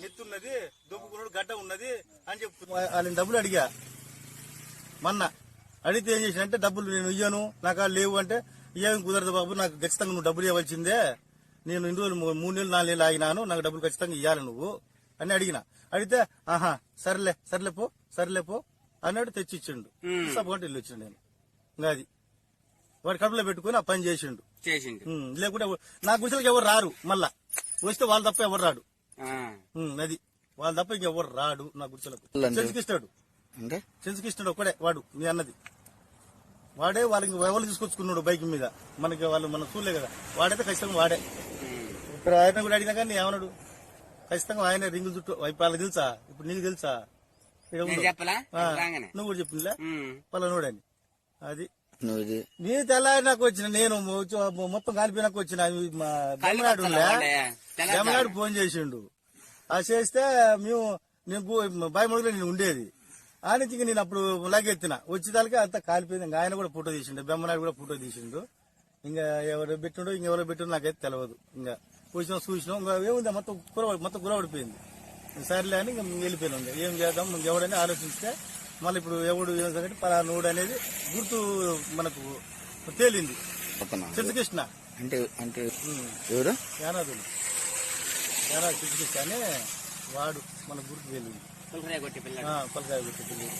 నెత్తున్నది దుబ్బుకున్నాడు గడ్డ ఉన్నది అని చెప్పు. వాళ్ళని డబ్బులు అడిగా. మొన్న అడిగితే ఏం చేసిన అంటే డబ్బులు నేను ఇయ్యను నాకు లేవు అంటే ఏం కుదరదు బాబు నాకు ఖచ్చితంగా నువ్వు డబ్బులు ఇవ్వాల్సిందే. నేను ఇన్ని రోజులు మూడు నెలలు నాలుగు నెలలు ఆగినాను నాకు డబ్బులు ఖచ్చితంగా ఇవ్వాలి నువ్వు అని అడిగిన. అడిగితే ఆహా సర్లే సర్లే పో సర్లే పో అన్నాడు తెచ్చి ఇచ్చిండు సపోర్ట్ ఇల్లు ఇచ్చిండు నేను. ఇంకా అది. వాడి కడుపులో పెట్టుకుని ఆ పని చేసిండు. లేకుంటే నా గుడిసెలకు ఎవరు రారు మళ్ళా. వస్తే వాళ్ళు తప్ప ఎవరు రాడు. అది. వాళ్ళు తప్ప ఇంకెవరు రాడు నా గుడిసెలకు. వాళ్ళంటే? చెంచుకిస్తాడు అంటే? చెంచుకిస్తాడు ఒక్కడే వాడు మీ అన్నది. వాడే వాళ్ళకి ఎవరు తీసుకొచ్చుకున్నాడు బైక్ మీద? మనకి వాళ్ళు మనం చూడలే కదా. వాడైతే ఖచ్చితంగా వాడే. ఇప్పుడు ఆయన కూడా అడిగినా కానీ ఏమన్నాడు ఖచ్చితంగా ఆయన రింగులు చుట్టూ వాళ్ళకి తెలుసా? ఇప్పుడు నీకు తెలుసా? నువ్వు కూడా చెప్పిందిలే? ఉమ్. పలానోడని అది. నువ్వు ఇది నీ తెల్లారి నాకు వచ్చిన నేను మొత్తం కాలిపోయినాక వచ్చిన మా బెమ్మనాడు బెమ్మనాడు ఫోన్ చేసిండు. ఆ చేస్తే మేము నేను బాయమడుగులో నేను ఉండేది. ఆ నుంచి ఇంక నేను అప్పుడు లాగెత్తిన. వచ్చేదానికి అంతా కాలిపోయింది. ఇంకా ఆయన కూడా ఫోటో తీసిండు. బెమ్మనాడు కూడా ఫోటో తీసిండు. ఇంకా ఎవరు పెట్టిండో ఇంకెవరో పెట్టిండో నాకైతే తెలియదు ఇంకా వచ్చినాం చూసినాం. ఇంకా ఏముంది? మొత్తం కూర మొత్తం కూర పడిపోయింది సర్లే అని ఇంకా వెళ్ళిపోయినాం. ఏం చేద్దాం? ఇంకెవడని ఆలోచిస్తే మళ్ళీ ఇప్పుడు ఎవడు సంగతి? పలానోడు అనేది గుర్తు మనకు తేలింది. చింతకృష్ణ అంటే అంటే ఎవరు యానాదులు యానాదు చింతకృష్ణ అని వాడు మన గుర్తు తేలింది. పులిహోర కొట్టి ఆ, పలకాయ గుర్తు తెలియదు